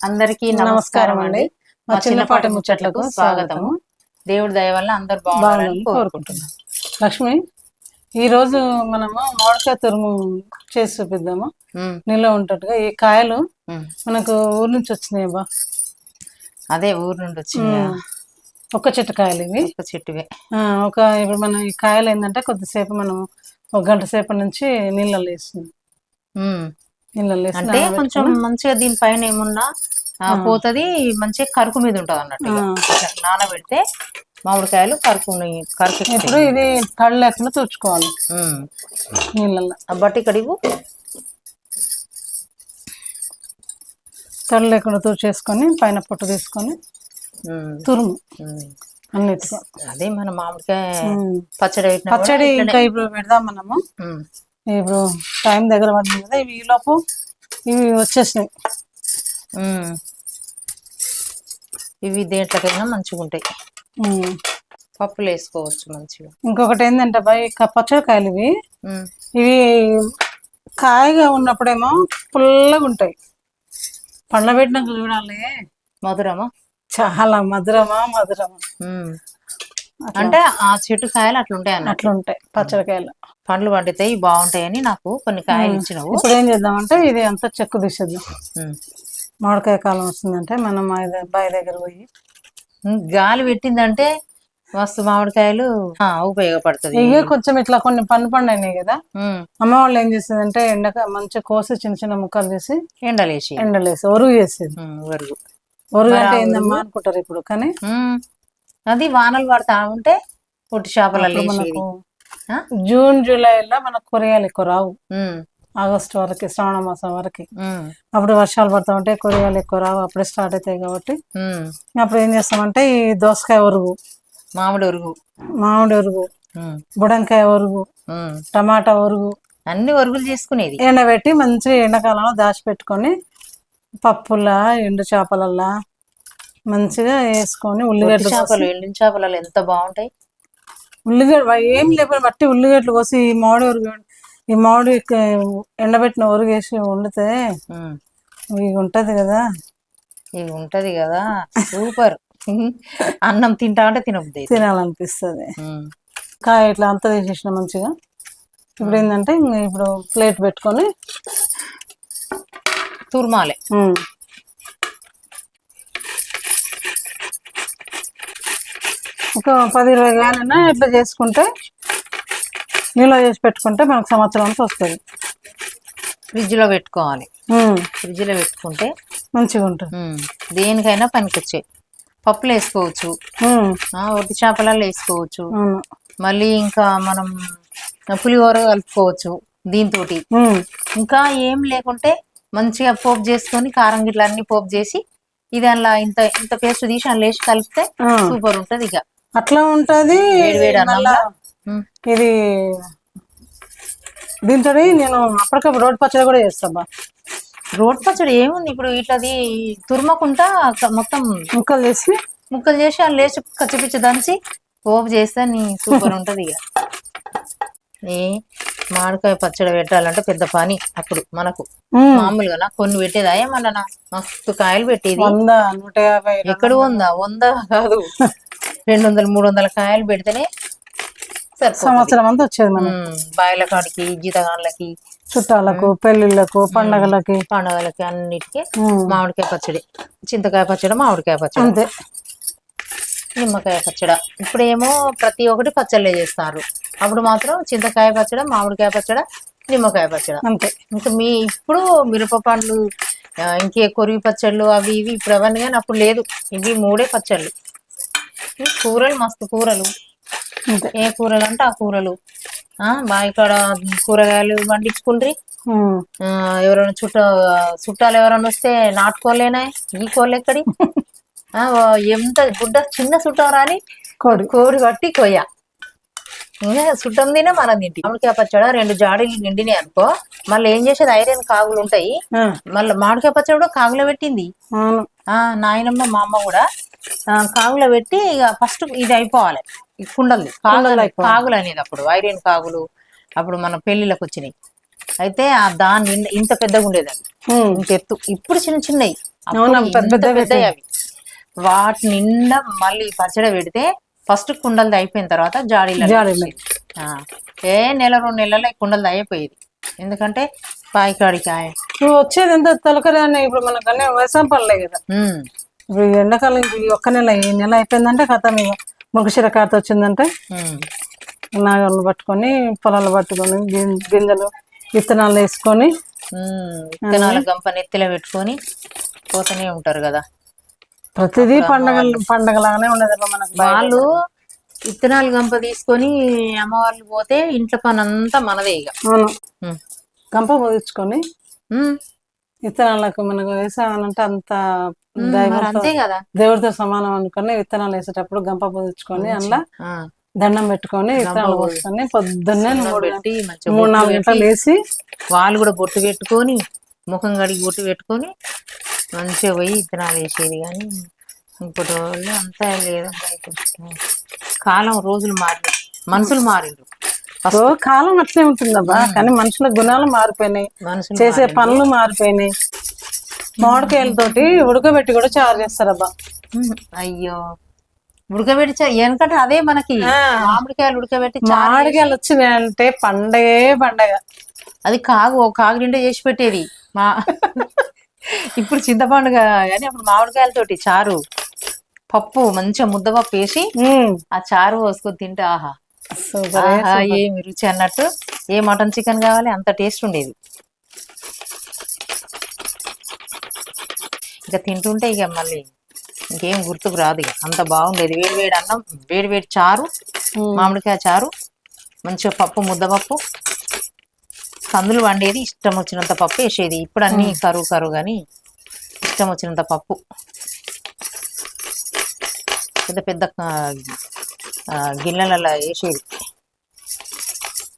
అందరికీ నమస్కారం అండి. మా చిన్నపాటి ముచ్చట్లకు స్వాగతము. దేవుడి దయ వల్ల అందరు బాగుండాలని కోరుకుంటున్నాం. లక్ష్మి ఈ రోజు మనము మామిడికాయ తురుము చేసి చూపిద్దాము. నిల్వ ఉంటట్టుగా ఈ కాయలు. మనకు ఊరు నుంచి వచ్చినాయి బా. అదే ఊరు నుండి వచ్చింది? ఉమ్. ఒక్క చెట్టు కాయలు ఇవి. ఒక చెట్టువే. ఒక ఇప్పుడు మనం ఈ కాయలు ఏంటంటే కొద్దిసేపు మనం ఒక గంట సేపు నుంచి నీళ్ళలో వేస్తుంది అంటే కొంచెం మంచిగా దీనిపైన ఏమున్నా పోతది మంచిగా కరుకు మీద ఉంటది అన్నట్టు నానబెడితే మామిడికాయలు కరుకు కరుకు ఇప్పుడు ఇది తడి లేకుండా తుడుచుకోవాలి. నీళ్ళల్లో. బట్టి ఇక్కడ ఇవ్వు తడి లేకుండా తుడిచేసుకొని పైన పొట్టు తీసుకొని తురుము. అన్నిటికీ అదే మన మామిడికాయ. పచ్చడి పచ్చడి. ఇంకా ఇప్పుడు పెడదాం మనము. ఇప్పుడు టైం దగ్గర పడుతుంది కదా ఇవి ఈలోపు ఇవి వచ్చేసినాయి. ఇవి దేంట్లోకైనా మంచిగా ఉంటాయి. పప్పులు వేసుకోవచ్చు మంచిగా. ఇంకొకటి ఏంటంటే బాయ్ పచ్చడి కాయలు ఇవి. ఇవి కాయగా ఉన్నప్పుడేమో పుల్లగా ఉంటాయి. పండ్ల పెట్టినాక చూడాలి. మధురమా? చాలా మధురమా మధురమా. అంటే ఆ చెట్టు కాయలు అట్లా ఉంటాయి అన్నట్టు. అట్లా ఉంటాయి పచ్చడి కాయలు. పండ్లు పండితే బాగుంటాయని నాకు కొన్ని కాయలు ఇచ్చినావు. ఇప్పుడు ఏం చేద్దామంటే ఇది అంతా చెక్కు తీసేద్దాం. మామిడికాయ కాలం వస్తుందంటే మనం మా బావి దగ్గర పోయి గాలి పెట్టిందంటే మస్తు మామిడికాయలు ఆ, ఉపయోగపడుతుంది. ఇవే కొంచెం ఇట్లా కొన్ని పండు పండు అయినాయి కదా. ఉమ్, అమ్మ వాళ్ళు ఏం చేసేదంటే ఎండక మంచిగా కోసి చిన్న చిన్న ముక్కలు చేసి ఎండలేసి. ఎండలేసి ఒరుగు చేసేది. ఉమ్, వరకు ఒరుగు అంటే ఏందమ్మా అనుకుంటారు ఇప్పుడు కానీ ఉమ్, అది వానలు పడతా ఉంటే పొట్టి చేపలలో మనకు? జూన్ జూలైలో మనకు కొరియాలు ఎక్కువ రావు. ఆగస్టు వరకు శ్రావణ మాసం వరకు. అప్పుడు వర్షాలు పడతా ఉంటే కొరియాలు ఎక్కువ రావు. అప్పుడే స్టార్ట్ అవుతాయి కాబట్టి. అప్పుడు ఏం చేస్తామంటే ఈ దోసకాయ ఒరుగు. మామిడి ఉరుగు మామిడి ఉమ్, బుడంకాయ ఉమ్. టమాటా ఒరుగు. అన్ని వరుగులు చేసుకునేది. ఎండబెట్టి మంచిగా ఎండాకాలంలో దాచిపెట్టుకొని పప్పులా ఎండు చేపలల్లా మంచిగా వేసుకొని ఉల్లిగడ్డలు కోసి- చేపలు ఎండిన చేపలలో ఎంత బాగుంటాయి? ఉల్లిగడ్డ ఏం లేకపోతే బట్టి ఉల్లిగడ్డలు కోసి ఈ మామిడి ఉరుగు ఈ మామిడి ఎండబెట్టిన ఉరుగు వేసి వండితే. ఇవి ఉంటది కదా. ఇది ఉంటది కదా సూపర్. అన్నం తింటా అంటే తినబుద్ది. తినాలనిపిస్తుంది. కాయ ఇట్లా అంతా తీసేసిన మంచిగా. ఇప్పుడు ఏంటంటే ఇప్పుడు ప్లేట్ పెట్టుకొని తుర్మాలే. ఒక పది ఇరవై గానైనా ఇట్లా చేసుకుంటే నీళ్ళ చేసి పెట్టుకుంటే మనకు సంవత్సరం అంతా వస్తుంది. ఫ్రిడ్జ్లో పెట్టుకోవాలి. ఉమ్, ఫ్రిడ్జ్లో పెట్టుకుంటే మంచిగా ఉంటుంది. దేనికైనా పనికొచ్చాయి. పప్పులు వేసుకోవచ్చు. ఒట్టి చేపలలో వేసుకోవచ్చు. మళ్ళీ ఇంకా మనం పులిహోర కలుపుకోవచ్చు దీంతో ఇంకా ఏం లేకుంటే మంచిగా పోపు చేసుకొని కారం గిట్ల అన్ని పోపు చేసి ఇది అలా ఇంత ఇంత పేస్ట్ తీసి అందులో వేసి కలిపితే. సూపర్ ఉంటది ఇక. అట్లా ఉంటది. ఇది దీంతో నేను అప్పటికప్పుడు రోడ్ పచ్చడి కూడా చేస్తాబా రోడ్ పచ్చడి ఏముంది? ఇప్పుడు ఇట్లది తురుమకుంటా క- మొత్తం ముక్కలు చేసి ముక్కలు చేసి అందులో వేసి కచ్చిపిచ్చి దంచి పోపు చేస్తే నీ సూపర్ ఉంటది ఇక. ఏ మామిడికాయ పచ్చడి పెట్టాలంటే పెద్ద పని అప్పుడు మనకు. మామూలుగా కొన్ని పెట్టేదా. ఏమన్నా మస్తు కాయలు పెట్టేది. వంద నూట యాభై ఎక్కడ ఉందా వంద కాదు. రెండు వందలు మూడు వందల కాయలు పెడితేనే సంవత్సరం అంతా వచ్చేది మనం బాయిల కాడికి జీతగాళ్ళకి చుట్టాలకు పెళ్ళిళ్ళకు పండగలకి. పండుగలకి అన్నిటికీ మామిడికాయ పచ్చడి చింతకాయ పచ్చడి మామిడికాయ పచ్చడి. అంతే. నిమ్మకాయ పచ్చడి. ఇప్పుడేమో ప్రతి ఒక్కటి పచ్చళ్ళే చేస్తారు. అప్పుడు మాత్రం చింతకాయ పచ్చడి మామిడికాయ పచ్చడి నిమ్మకాయ పచ్చడి. అంతే. ఇంకా మీ ఇప్పుడు మిరప పండ్లు ఇంకే కొరివి పచ్చళ్ళు అవి ఇవి ఇప్పుడు అవన్నీ కానీ అప్పుడు లేదు. ఇవి మూడే పచ్చళ్ళు. కూరలు మస్తు కూరలు. ఏ కూరలు అంటే ఆ కూరలు. ఆ బావి కాడ కూరగాయలు పండించుకుండ్రి. ఎవరైనా చుట్ట చుట్టాలు ఎవరైనా వస్తే నాటుకోలేనా ఈ కోళ్ళు ఎక్కడి? ఎంత గుడ్డ చిన్న చుట్టం రాని కోడి. కోడి పట్టి కొయ్య. చుట్టం తినే మనం తింటి. మామిడికాయ పచ్చడి రెండు జాడీలు నిండినాయి అనుకో మళ్ళీ ఏం చేసేది? ఐరన్ కాగులు ఉంటాయి. మళ్ళీ మామిడికాయ పచ్చడి కూడా కాగులో పెట్టింది. నాయనమ్మ మా అమ్మ కూడా కాగులో పెట్టి ఇక ఫస్ట్ ఇది అయిపోవాలి. ఈ కుండలు కాగులు కాగులు అనేది అప్పుడు ఐరన్ కాగులు అప్పుడు మన పెళ్ళిళ్ళకి వచ్చినాయి. అయితే ఆ దాని నిండా ఇంత పెద్దగా ఉండేది అది. ఉమ్, ఇంత ఎత్తు. ఇప్పుడు చిన్న చిన్నవి. పెద్ద పెద్దవి అవి. వాటి నిండా మళ్ళీ పచ్చడి పెడితే ఫస్ట్ కుండలది అయిపోయిన తర్వాత జాడీలో జాడీలో. ఏ నెల రెండు నెలల్లో ఈ కుండలది అయిపోయేది ఎందుకంటే పాయికాడికాయ. నువ్వు వచ్చేది ఎంత తొలకరి అని ఇప్పుడు మనకు అన్నీ వ్యవసాయం పడలే కదా. ఇప్పుడు ఈ ఎండాకాలం ఒక్క నెల ఈ నెల అయిపోయిందంటే కథం ఇక ముఖశిర కార్త వచ్చిందంటే. నాగళ్ళు పట్టుకొని పొలాలు పట్టుకొని గింజలు విత్తనాలు వేసుకొని విత్తనాల గంప నెత్తిలో పెట్టుకొని పోతూనే ఉంటారు కదా. ప్రతిదీ పండగ పండగలాగానే ఉండదు అబ్బా మనకు వాళ్ళు విత్తనాలు గంప తీసుకొని అమ్మవాళ్ళు పోతే ఇంట్లో పని అంతా మనదే ఇక అవును. గంప పొదించుకొని విత్తనాలకు మనకు అంటే అంత అంతే కదా. దేవుడితో సమానం అనుకొని విత్తనాలు వేసేటప్పుడు గంప పొదించుకొని అందులో దండం పెట్టుకొని విత్తనాలు పోసుకొని పొద్దున్నే మూడు నాలుగు గంటలు వేసి వాళ్ళు కూడా బొట్టు పెట్టుకొని ముఖం కడిగి బొట్టు పెట్టుకొని మంచిగా పోయి విత్తనాలు వేసేది కానీ ఇంకోటి వాళ్ళు అంతా లేదు. కాలం రోజులు మారి మనుషులు మారిండ్రు. ఓ కాలం అట్లే ఉంటుందబ్బా. కానీ మనుషుల గుణాలు మారిపోయినాయి. మనుషులు చేసే పనులు మారిపోయినాయి. మామిడికాయలతోటి ఉడకబెట్టి కూడా చారు చేస్తారబ్బా. అయ్యో. ఉడకబెట్టి ఎందుకంటే అదే మనకి మామిడికాయలు ఉడకబెట్టి మామిడికాయలు వచ్చినాయంటే పండగే పండగ. అది కాగు కాగు నిండా చేసి పెట్టేది. మా ఇప్పుడు చింతపండు కానీ అప్పుడు మామిడికాయలతోటి చారు. పప్పు మంచిగా ముద్దపప్పు వేసి ఆ చారు పోసుకొని తింటే ఆహా. ఏమి రుచి అన్నట్టు. ఏ మటన్ చికెన్ కావాలి అంత టేస్ట్ ఉండేది. ఇక తింటుంటే ఇక మళ్ళీ ఇంకేం గుర్తుకు రాదు ఇక. అంత బాగుండేది. వేడి వేడి అన్నం వేడి వేడి చారు. మామిడికాయ చారు మంచిగా పప్పు ముద్దపప్పు. కందులు వండేది ఇష్టం వచ్చినంత పప్పు వేసేది. ఇప్పుడు అన్ని కరువు కరువు కానీ ఇష్టం వచ్చినంత పప్పు. పెద్ద పెద్ద గిన్నెలలో వేసేది.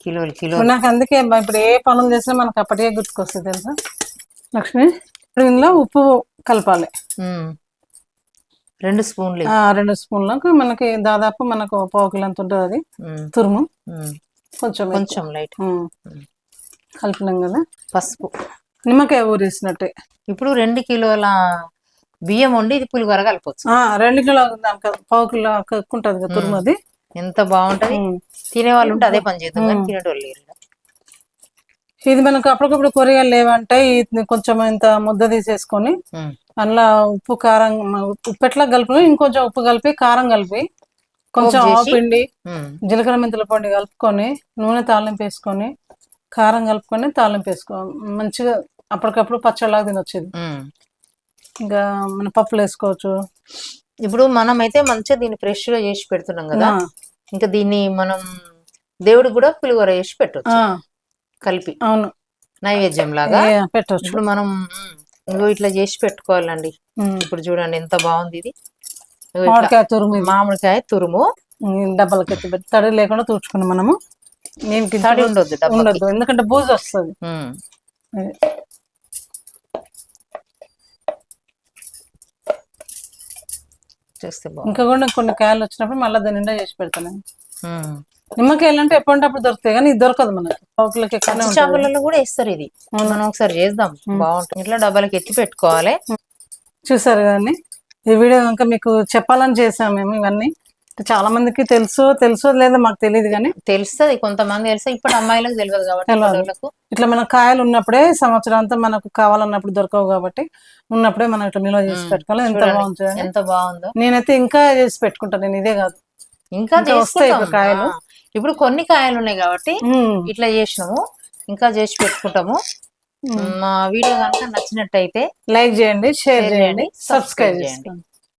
కిలోలు కిలో నాకు అందుకే ఇప్పుడు ఏ పనులు చేసినా మనకు అప్పటికే గుర్తుకొస్తుంది తెలుసా? లక్ష్మి? ఇప్పుడు ఇందులో ఉప్పు కలపాలి. రెండు స్పూన్లు. ఆ, రెండు స్పూన్లకు మనకి దాదాపు మనకు పావు కిలో అంత ఉంటుంది అది. తురుము. కొంచెం. కొంచెం లైట్. కలిపినాం కదా? పసుపు. నిమ్మకాయ ఊరేసినట్టే. ఇప్పుడు రెండు కిలోల బియ్యం వండి ఇది పులిహోర కలపచ్చు. ఆ, రెండు కిలో పావు కిలో ఎక్కువ ఉంటుంది కదా తురుము అది. ఎంత బాగుంటది. తినేవాళ్ళు ఉంటే అదే పని చేద్దాం కానీ తినేటోళ్ళు లేరు ఇది మనకు అప్పటికప్పుడు కూరగాయలు లేవంటే కొంచెం ఇంత ముద్ద తీసేసుకొని అందులో ఉప్పు కారం ఉప్పు ఎట్లా కలిపి ఇంకొంచెం ఉప్పు కలిపి కారం కలిపి కొంచెం ఆవు? పిండి. జీలకర్ర మెంతుల పొడి కలుపుకొని నూనె తాలింపు వేసుకొని కారం కలుపుకొని తాలింపు వేసుకో మంచిగా అప్పటికప్పుడు పచ్చడిలాగా తినొచ్చేది. ఇంకా మన పప్పులు వేసుకోవచ్చు. ఇప్పుడు మనం అయితే మంచిగా దీన్ని ఫ్రెష్గా చేసి పెడుతున్నాం కదా. ఇంకా దీన్ని మనం దేవుడికి కూడా పులిహోర చేసి పెట్టవచ్చు ఆ, కలిపి. అవును. నైవేద్యం లాగా. పెట్టొచ్చు. ఇప్పుడు మనం ఇగో ఇట్లా చేసి పెట్టుకోవాలండి. ఇప్పుడు చూడండి ఎంత బాగుంది ఇది. మామిడికాయ తురుము. మామిడికాయ తురుము. డబ్బాలకి తడి లేకుండా తుడుచుకుని మనము. నేను తడి ఉండొద్దు ఎందుకంటే బూజు వస్తుంది. చూస్తే ఇంకా కూడా కొన్ని కాయలు వచ్చినప్పుడు మళ్ళీ దాని నిండా చేసి పెడతాను. నిమ్మకాయలు అంటే ఎప్పటికప్పుడు దొరుకుతాయి కానీ ఇది దొరకదు మనకి. పావుకిలోకి కూడా వేస్తారు ఇది. మనం ఒకసారి చేద్దాం. బాగుంటుంది. ఇట్లా డబ్బాలకి ఎత్తి పెట్టుకోవాలి. చూసారు కదండి? ఈ వీడియో కనుక మీకు చెప్పాలని చేసాం మేము ఇవన్నీ. చాలా మందికి తెలుసు తెలుసో లేదో మాకు తెలియదు కానీ తెలుస్తుంది కొంతమంది తెలుసు? ఇప్పుడు అమ్మాయిలకు తెలియదు కాబట్టి ఇట్లా మన కాయలు ఉన్నప్పుడే సంవత్సరం అంతా మనకు కావాలన్నప్పుడు దొరకవు కాబట్టి ఉన్నప్పుడే మనం ఇట్లా నిల్వ చేసి పెట్టుకోవాలి. ఎంత చూడండి. ఎంత బాగుందో. నేనైతే ఇంకా చేసి పెట్టుకుంటాను నేను ఇదే కాదు. ఇంకా వస్తాయి. ఇప్పుడు కాయలు. ఇప్పుడు కొన్ని కాయలు ఉన్నాయి కాబట్టి. ఇట్లా చేసినాము. ఇంకా చేసి పెట్టుకుంటాము. మా వీడియో కనుక నచ్చినట్టయితే లైక్ చేయండి షేర్ చేయండి సబ్స్క్రైబ్ చేయండి.